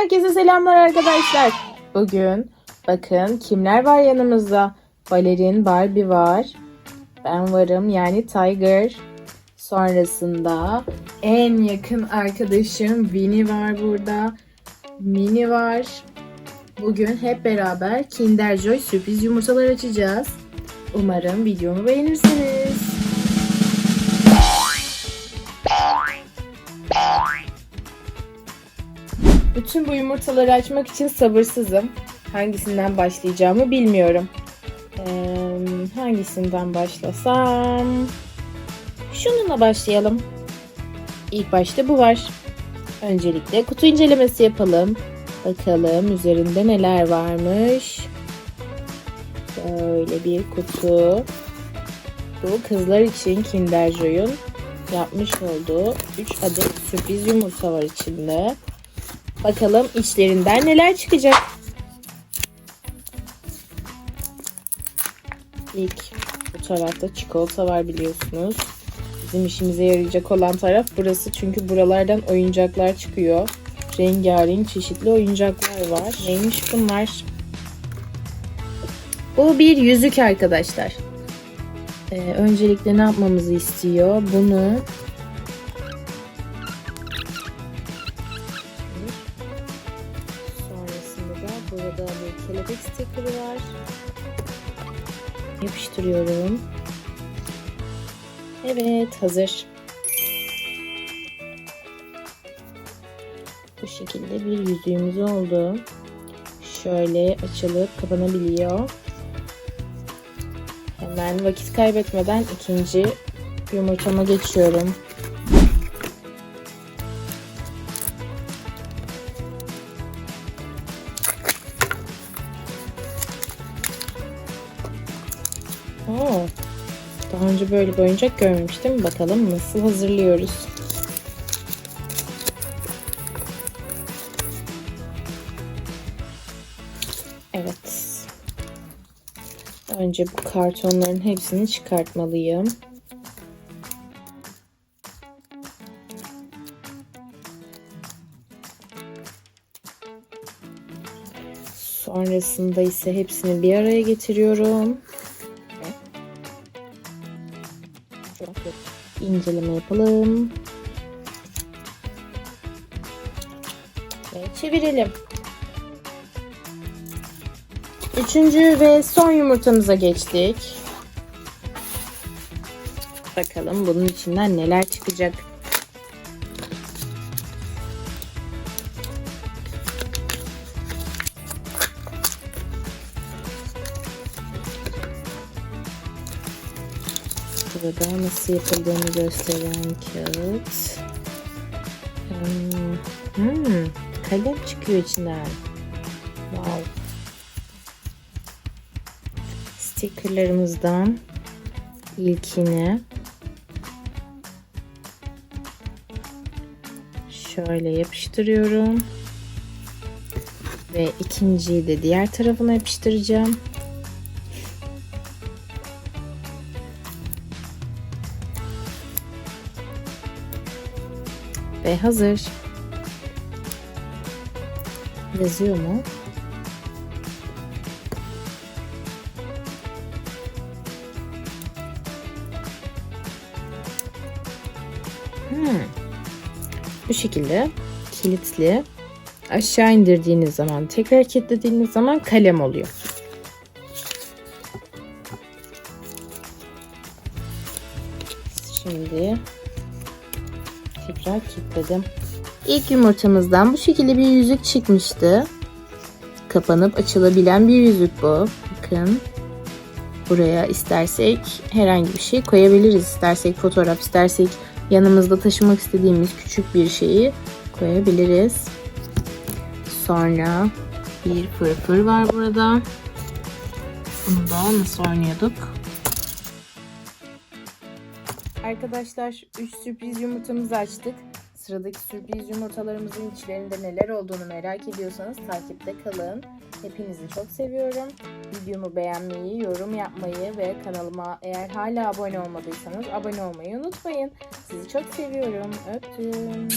Herkese selamlar arkadaşlar. Bugün bakın kimler var yanımızda. Balerin Barbie var. Ben varım yani Tiger. Sonrasında en yakın arkadaşım Winnie var burada. Mini var. Bugün hep beraber Kinder Joy sürpriz yumurtalar açacağız. Umarım videomu beğenirsiniz. Bütün bu yumurtaları açmak için sabırsızım. Hangisinden başlayacağımı bilmiyorum. Ee, hangisinden başlasam? Şununla başlayalım. İlk başta bu var. Öncelikle kutu incelemesi yapalım. Bakalım üzerinde neler varmış. Böyle bir kutu. Bu kızlar için Kinder Joy'un yapmış olduğu 3 adet sürpriz yumurta var içinde. Bakalım içlerinden neler çıkacak. İlk bu tarafta çikolata var biliyorsunuz. Bizim işimize yarayacak olan taraf burası. Çünkü buralardan oyuncaklar çıkıyor. Rengarenk çeşitli oyuncaklar var. Neymiş bunlar? Bu bir yüzük arkadaşlar. Ee, öncelikle ne yapmamızı istiyor? Bunu sticker'ı var. Yapıştırıyorum. Evet hazır. Bu şekilde bir yüzüğümüz oldu. Şöyle açılıp kapanabiliyor. Hemen vakit kaybetmeden ikinci yumurtama geçiyorum. Oo, daha önce böyle bir oyuncak görmemiştim. Bakalım nasıl hazırlıyoruz. Evet. Önce bu kartonların hepsini çıkartmalıyım. Sonrasında ise hepsini bir araya getiriyorum. İnceleme yapalım. Ve çevirelim. Üçüncü ve son yumurtamıza geçtik. Bakalım bunun içinden neler çıkacak. Burada nasıl yapıldığını gösteren kağıt. Hmm, hmm, kalem çıkıyor içinden. Wow. Stickerlarımızdan ilkini şöyle yapıştırıyorum. Ve ikinciyi de diğer tarafına yapıştıracağım. Ve hazır. Yazıyor mu? Hmm. Bu şekilde kilitli. Aşağı indirdiğiniz zaman, tekrar kilitlediğiniz zaman kalem oluyor. Şimdi tekrar kilitledim. İlk yumurtamızdan bu şekilde bir yüzük çıkmıştı. Kapanıp açılabilen bir yüzük bu. Bakın. Buraya istersek herhangi bir şey koyabiliriz. İstersek fotoğraf, istersek yanımızda taşımak istediğimiz küçük bir şeyi koyabiliriz. Sonra bir fırfır var burada. Bunu da nasıl oynuyorduk? Arkadaşlar 3 sürpriz yumurtamızı açtık. Sıradaki sürpriz yumurtalarımızın içlerinde neler olduğunu merak ediyorsanız takipte kalın. Hepinizi çok seviyorum. Videomu beğenmeyi, yorum yapmayı ve kanalıma eğer hala abone olmadıysanız abone olmayı unutmayın. Sizi çok seviyorum. Öptüm.